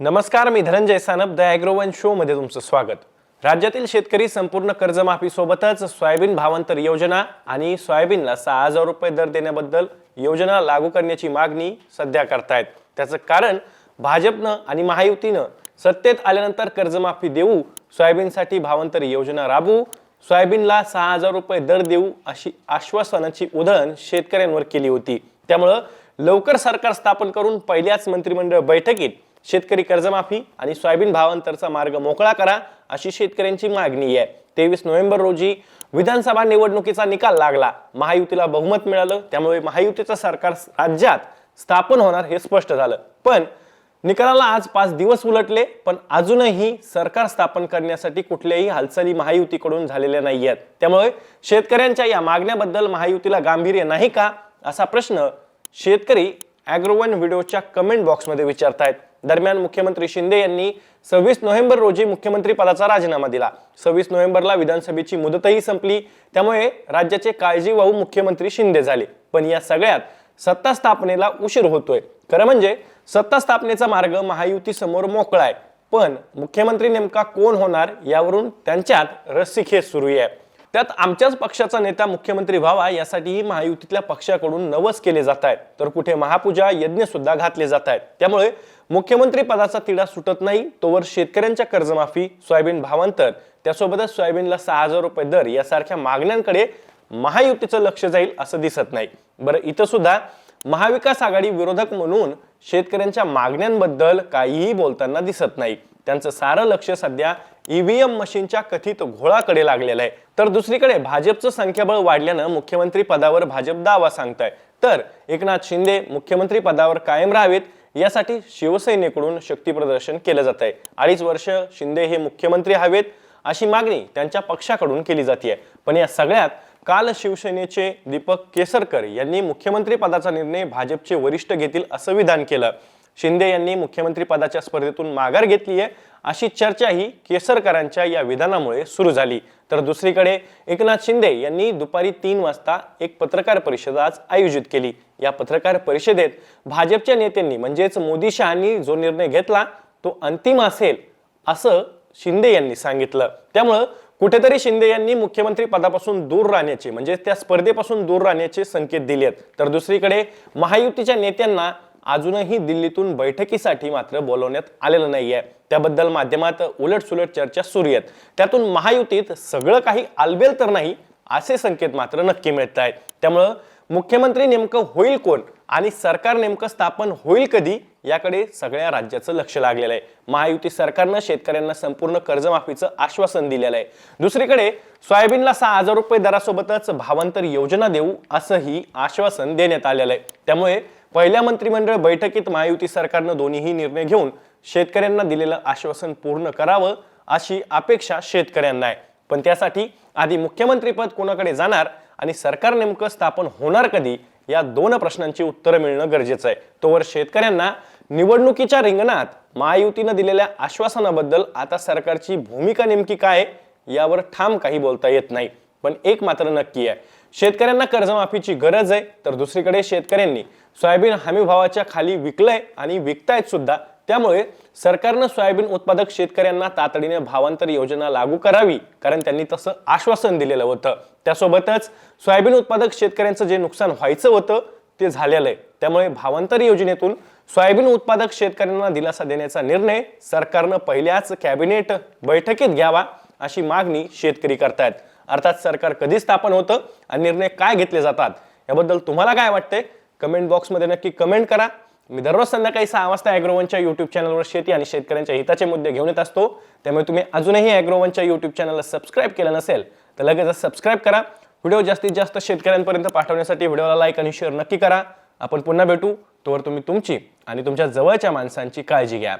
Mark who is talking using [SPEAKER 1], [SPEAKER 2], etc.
[SPEAKER 1] नमस्कार मी Dhananjay Sanap the Agrowon show मध्ये तुमचं स्वागत. राज्यातील शेतकरी संपूर्ण कर्जमाफी सोबतच सोयाबीन भावांतर योजना आणि सोयाबीनला सहा हजार रुपये दर देण्याबद्दल योजना लागू करण्याची मागणी सध्या करतायत. त्याचं कारण भाजपनं आणि महायुतीनं सत्तेत आल्यानंतर कर्जमाफी देऊ सोयाबीनसाठी भावांतर योजना राबवू सोयाबीनला सहा हजार रुपये दर देऊ अशी आश्वासनाची उधळण शेतकऱ्यांवर केली होती. त्यामुळं लवकर सरकार स्थापन करून पहिल्याच मंत्रिमंडळ बैठकीत शेतकरी कर्जमाफी आणि सोयाबीन भावांतरचा मार्ग मोकळा करा अशी शेतकऱ्यांची मागणी आहे. तेवीस नोव्हेंबर रोजी विधानसभा निवडणुकीचा निकाल लागला. महायुतीला बहुमत मिळालं. त्यामुळे महायुतीचं सरकार राज्यात स्थापन होणार हे स्पष्ट झालं. पण निकालाला आज पाच दिवस उलटले पण अजूनही सरकार स्थापन करण्यासाठी कुठल्याही हालचाली महायुतीकडून झालेल्या नाही आहेत. त्यामुळे शेतकऱ्यांच्या या मागण्याबद्दल महायुतीला गांभीर्य नाही का? असा प्रश्न शेतकरी अॅग्रोवन व्हिडिओच्या कमेंट बॉक्समध्ये विचारतायत. दरम्यान मुख्यमंत्री शिंदे यांनी सव्वीस नोव्हेंबर रोजी मुख्यमंत्री पदाचा राजीनामा दिला. सव्वीस नोव्हेंबरला विधानसभेची मुदतही संपली. त्यामुळे राज्याचे काळजीवाहू मुख्यमंत्री शिंदे झाले. पण या सगळ्यात सत्ता स्थापनेला उशीर होतोय. खरं म्हणजे सत्ता स्थापनेचा मार्ग महायुती समोर मोकळा आहे. पण मुख्यमंत्री नेमका कोण होणार यावरून त्यांच्यात रस्सीखेच सुरू आहे. त्यात आमच्याच पक्षाचा नेता मुख्यमंत्री व्हावा यासाठीही महायुतीतल्या पक्षाकडून नवस केले जात आहेत. तर कुठे महापूजा यज्ञ सुद्धा घातले जात आहेत. त्यामुळे मुख्यमंत्री पदाचा तिढा सुटत नाही. तोवर शेतकऱ्यांच्या कर्जमाफी सोयाबीन भावांतर त्यासोबतच सोयाबीनला सहा हजार रुपये दर यासारख्या मागण्यांकडे महायुतीचं लक्ष जाईल असं दिसत नाही. बरं इथं सुद्धा महाविकास आघाडी विरोधक म्हणून शेतकऱ्यांच्या मागण्यांबद्दल काहीही बोलताना दिसत नाही. त्यांचं सारं लक्ष सध्या ईव्हीएम मशीनच्या कथित घोळाकडे लागलेलं आहे. तर दुसरीकडे भाजपचं संख्याबळ वाढल्यानं मुख्यमंत्री पदावर भाजप दावा सांगताय. तर एकनाथ शिंदे मुख्यमंत्री पदावर कायम राहावेत यासाठी शिवसेनेकडून शक्तीप्रदर्शन केलं जात आहे अडीच वर्ष शिंदे हे मुख्यमंत्री हवेत अशी मागणी त्यांच्या पक्षाकडून केली जाते पण या सगळ्यात काल शिवसेनेचे दीपक केसरकर यांनी मुख्यमंत्री पदाचा निर्णय भाजपचे वरिष्ठ घेतील असं विधान केलं. शिंदे यांनी मुख्यमंत्री पदाच्या स्पर्धेतून माघार घेतली आहे अशी चर्चाही केसरकरांच्या या विधानामुळे सुरू झाली. तर दुसरीकडे एकनाथ शिंदे यांनी दुपारी तीन वाजता एक पत्रकार परिषद आज आयोजित केली. या पत्रकार परिषदेत भाजपच्या नेत्यांनी म्हणजेच मोदी शहांनी जो निर्णय घेतला तो अंतिम असेल असं शिंदे यांनी सांगितलं. त्यामुळं कुठेतरी शिंदे यांनी मुख्यमंत्री पदापासून दूर राहण्याचे म्हणजे त्या स्पर्धेपासून दूर राहण्याचे संकेत दिले आहेत तर दुसरीकडे महायुतीच्या नेत्यांना अजूनही दिल्लीतून बैठकीसाठी मात्र बोलवण्यात आलेलं नाहीये. त्याबद्दल माध्यमात उलटसुलट चर्चा सुरू आहेत. त्यातून महायुतीत सगळं काही आलबेल तर नाही असे संकेत मात्र नक्की मिळत आहेत त्यामुळं मुख्यमंत्री नेमकं होईल कोण आणि सरकार नेमकं स्थापन होईल कधी याकडे सगळ्या राज्याचं लक्ष लागलेलं आहे. महायुती सरकारनं शेतकऱ्यांना संपूर्ण कर्जमाफीचं आश्वासन दिलेलं आहे. दुसरीकडे सोयाबीनला सहा हजार रुपये दरासोबतच भावांतर योजना देऊ असंही आश्वासन देण्यात आलेलं आहे. त्यामुळे पहिल्या मंत्रिमंडळ बैठकीत महायुती सरकारनं दोन्हीही निर्णय घेऊन शेतकऱ्यांना दिलेलं आश्वासन पूर्ण करावं अशी अपेक्षा शेतकऱ्यांना आहे. पण त्यासाठी आधी मुख्यमंत्रीपद कोणाकडे जाणार आणि सरकार नेमकं स्थापन होणार कधी या दोन प्रश्नांची उत्तरं मिळणं गरजेचं आहे. तोवर शेतकऱ्यांना निवडणुकीच्या रिंगणात महायुतीनं दिलेल्या आश्वासनाबद्दल आता सरकारची भूमिका नेमकी काय यावर ठाम काही बोलता येत नाही. पण एक मात्र नक्की आहे. शेतकऱ्यांना कर्जमाफीची गरज आहे तर दुसरीकडे शेतकऱ्यांनी सोयाबीन हमी भावाच्या खाली विकलंय आणि विकतायत सुद्धा. त्यामुळे सरकारनं सोयाबीन उत्पादक शेतकऱ्यांना तातडीने भावांतर योजना लागू करावी कारण त्यांनी तसं आश्वासन दिलेलं होतं. त्यासोबतच सोयाबीन उत्पादक शेतकऱ्यांचं जे नुकसान व्हायचं होतं ते झालेलं आहे. त्यामुळे भावांतर योजनेतून सोयाबीन उत्पादक शेतकऱ्यांना दिलासा देण्याचा निर्णय सरकारनं पहिल्याच कॅबिनेट बैठकीत घ्यावा अशी मागणी शेतकरी करतायत. अर्थात सरकार कधी स्थापन होतं आणि निर्णय काय घेतले जातात याबद्दल तुम्हाला काय वाटते कमेंट बॉक्समध्ये नक्की कमेंट करा. मी दररोज संध्याकाळी सहा वाजता ॲग्रोवनच्या युट्यूब चॅनलवर शेती आणि शेतकऱ्यांच्या हिताचे मुद्दे घेऊन येत असतो. त्यामुळे तुम्ही अजूनही ॲग्रोवनच्या युट्यूब चॅनलला सबस्क्राईब केलं नसेल तर लगेच सबस्क्राईब करा. व्हिडिओ जास्तीत जास्त शेतकऱ्यांपर्यंत पाठवण्यासाठी व्हिडिओला लाईक आणि शेअर नक्की करा. आपण पुन्हा भेटू. तोवर तुम्ही तुमची आणि तुमच्या जवळच्या माणसांची काळजी घ्या.